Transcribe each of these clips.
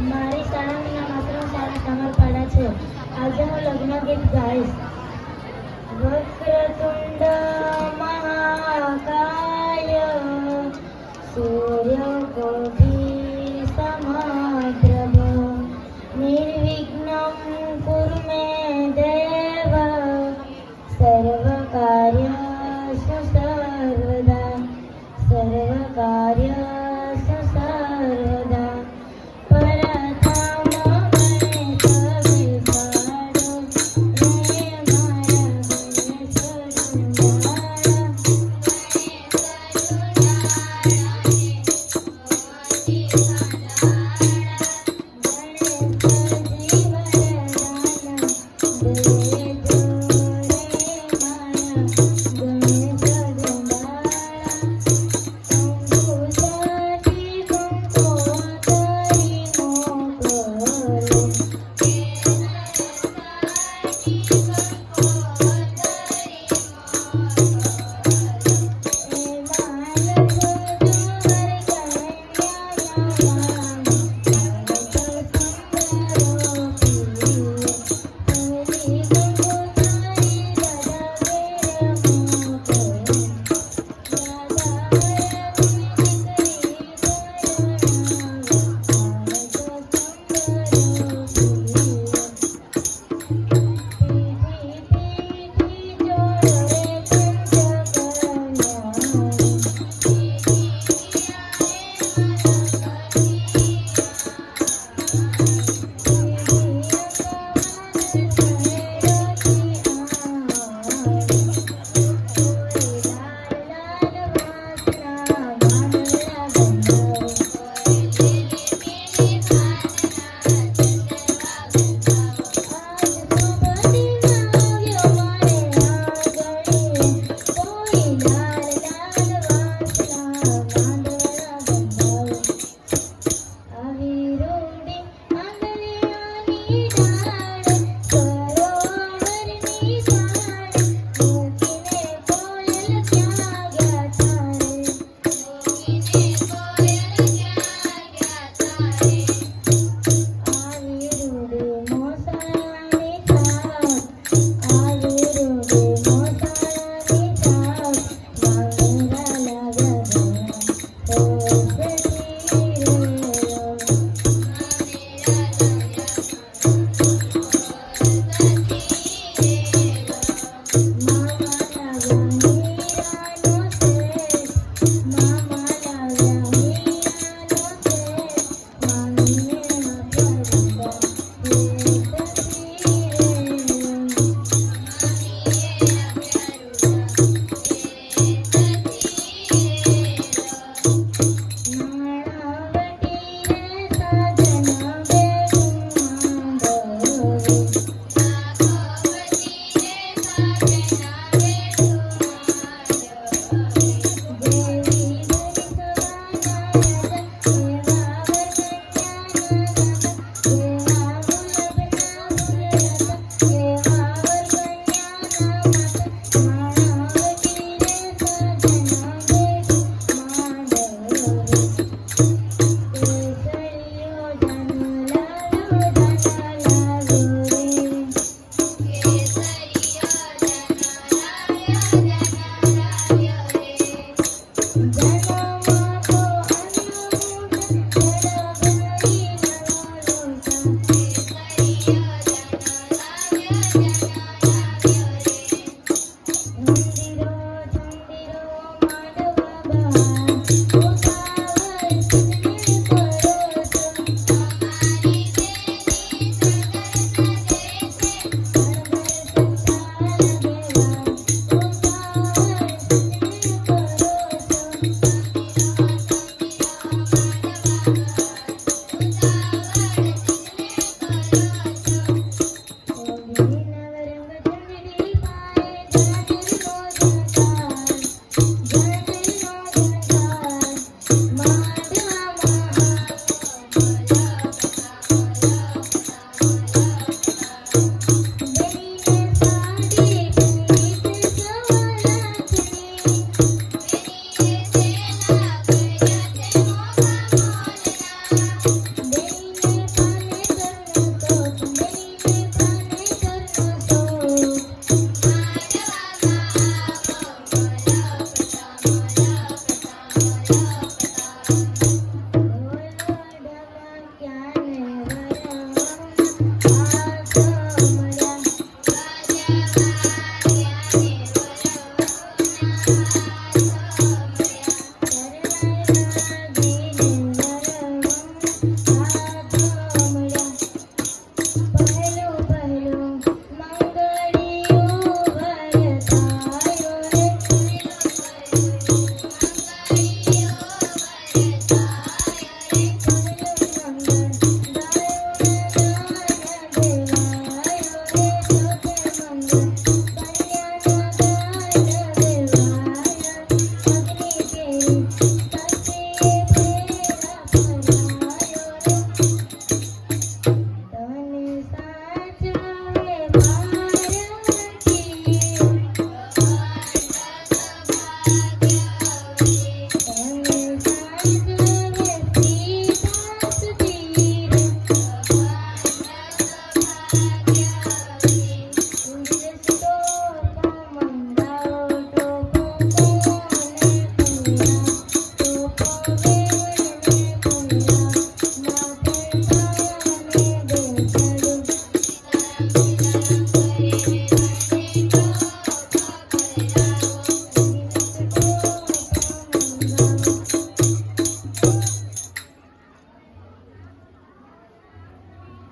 મારી શાળાનું માત્ર સારા કમર પાડા છે. આજે હું લગ્ન ગીત ગાઈશ. વક્રતુંડ મહાકાય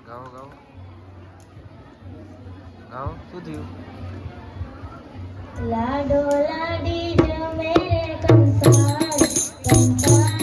ગાઓ ગાઓ. ગાઓ શું થયું? લાડો લાડી જમે રે કંસાર કંસાર.